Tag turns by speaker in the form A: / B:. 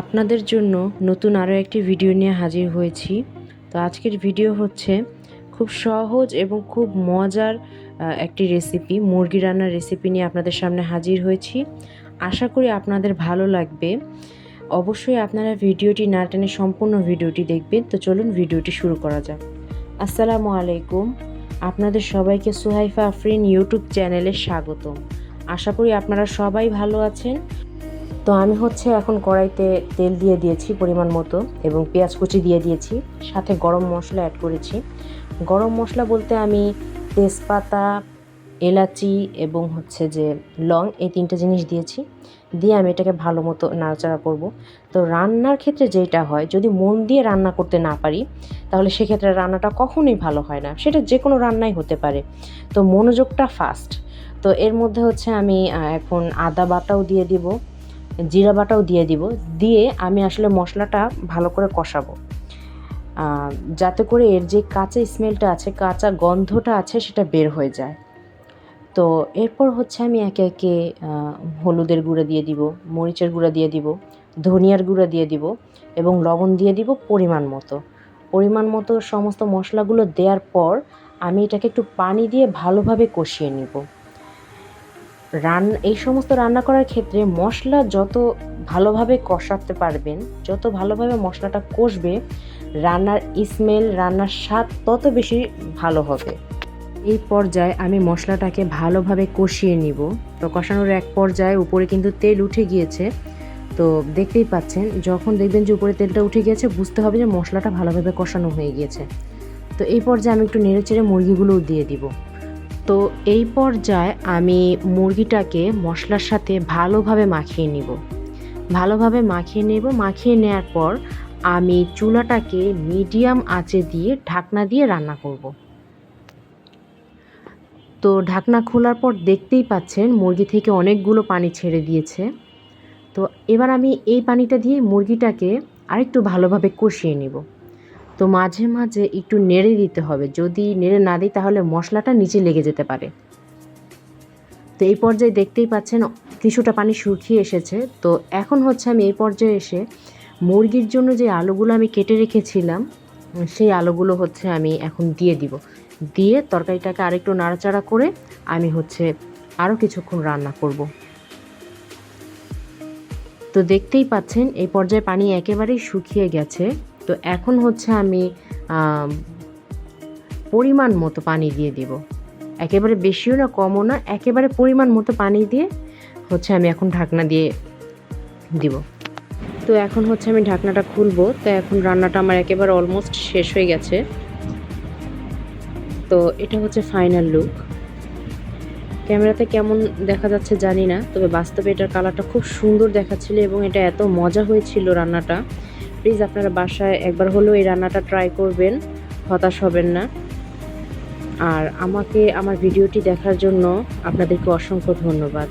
A: আপনাদের জন্য নতুন আরও একটি ভিডিও নিয়ে হাজির হয়েছি। তো আজকের ভিডিও হচ্ছে খুব সহজ এবং খুব মজার একটি রেসিপি মুরগি রান্নার রেসিপি নিয়ে আপনাদের সামনে হাজির হয়েছি। আশা করি আপনাদের ভালো লাগবে। অবশ্যই আপনারা ভিডিওটি না টেনে সম্পূর্ণ ভিডিওটি দেখবেন। তো চলুন ভিডিওটি শুরু করা যাক। আসসালামু আলাইকুম। আপনাদের সবাইকে সুহাইফা আফরিন ইউটিউব চ্যানেলে স্বাগতম। আশা করি আপনারা সবাই ভালো আছেন। তো আমি হচ্ছে এখন কড়াইতে তেল দিয়ে দিয়েছি পরিমাণ মতো এবং পেঁয়াজ কুচি দিয়ে দিয়েছি, সাথে গরম মশলা অ্যাড করেছি। গরম মশলা বলতে আমি তেজপাতা, এলাচি এবং হচ্ছে যে লং এই তিনটে জিনিস দিয়েছি। দিয়ে আমি এটাকে ভালো মতো নাড়াচাড়া করব। তো রান্নার ক্ষেত্রে যেটা হয়, যদি মন দিয়ে রান্না করতে না পারি, তাহলে সেক্ষেত্রে রান্নাটা কখনোই ভালো হয় না। সেটা যে কোনো রান্নাই হতে পারে। তো মনোযোগটা ফাস্ট তো এর মধ্যে হচ্ছে আমি এখন আদা বাটাও দিয়ে দিব। জিরা বাটাও দিয়ে দিব। দিয়ে আমি আসলে মশলাটা ভালো করে কষাবো। যাতে করে এর যে কাঁচা স্মেলটা আছে, কাঁচা গন্ধটা আছে, সেটা বের হয়ে যায়। তো এরপর হচ্ছে আমি একে একে হলুদের গুঁড়া দিয়ে দিব, মরিচের গুঁড়া দিয়ে দিব, ধনিয়ার গুঁড়া দিয়ে দিব এবং লবণ দিয়ে দিব পরিমাণ মতো। পরিমাণ মতো সমস্ত মশলাগুলো দেওয়ার পর আমি এটাকে একটু পানি দিয়ে ভালোভাবে কষিয়ে নিব। রান, এই সমস্ত রান্না করার ক্ষেত্রে মশলা যত ভালোভাবে কষাতে পারবেন, যত ভালোভাবে মশলাটা কষবে, রান্নার স্মেল রান্নার স্বাদ তত বেশি ভালো হবে। এই পর্যায়ে আমি মশলাটাকে ভালোভাবে কষিয়ে নিব। তো কষানোর এক পর্যায়ে উপরে কিন্তু তেল উঠে গিয়েছে। তো দেখতেই পাচ্ছেন, যখন দেখবেন যে উপরে তেলটা উঠে গিয়েছে, বুঝতে হবে যে মশলাটা ভালোভাবে কষানো হয়ে গিয়েছে। তো এই পর্যায়ে আমি একটু নেড়ে চেড়ে মুরগিগুলোও দিয়ে দিব। তো এই পর্যায়ে আমি মুরগিটাকে মশলার সাথে ভালোভাবে মাখিয়ে নিব। ভালোভাবে মাখিয়ে নেব। মাখিয়ে নেওয়ার পর আমি চুলাটাকে মিডিয়াম আঁচে দিয়ে ঢাকনা দিয়ে রান্না করব। তো ঢাকনা খোলার পর দেখতেই পাচ্ছেন মুরগি থেকে অনেকগুলো পানি ছেড়ে দিয়েছে। তো এবার আমি এই পানিটা দিয়ে মুরগিটাকে আরেকটু ভালোভাবে কষিয়ে নিব। তো মাঝে মাঝে একটু নেড়ে দিতে হবে। যদি নেড়ে না দিই তাহলে মশলাটা নিচে লেগে যেতে পারে। তো এই পর্যায়ে দেখতেই পাচ্ছেন কিছুটা পানি শুকিয়ে এসেছে। তো এখন হচ্ছে আমি এই পর্যায়ে এসে মুরগির জন্য যে আলুগুলো আমি কেটে রেখেছিলাম, সেই আলুগুলো হচ্ছে আমি এখন দিয়ে দিব। দিয়ে তরকারিটাকে আরেকটু নাড়াচাড়া করে আমি হচ্ছে আরও কিছুক্ষণ রান্না করব। তো দেখতেই পাচ্ছেন এই পর্যায়ে পানি একেবারেই শুকিয়ে গেছে। তো এখন হচ্ছে আমি পরিমাণ মতো পানি দিয়ে দিব। একেবারে বেশিও না, কমও না, একেবারে পরিমাণ মতো পানি দিয়ে হচ্ছে আমি এখন ঢাকনা দিয়ে দিব। তো এখন হচ্ছে আমি ঢাকনাটা খুলবো, তো এখন রান্নাটা আমার একেবারে অলমোস্ট শেষ হয়ে গেছে। তো এটা হচ্ছে ফাইনাল লুক ক্যামেরাতে কেমন দেখা যাচ্ছে জানি না, তবে বাস্তবে এটার কালারটা খুব সুন্দর দেখাচ্ছিল এবং এটা এত মজা হয়েছিল রান্নাটা। প্লিজ আপনারা বাসায় একবার হলেও এই রান্নাটা ট্রাই করবেন, হতাশ হবেন না। আর আমাকে, আমার ভিডিওটি দেখার জন্য আপনাদেরকে অসংখ্য ধন্যবাদ।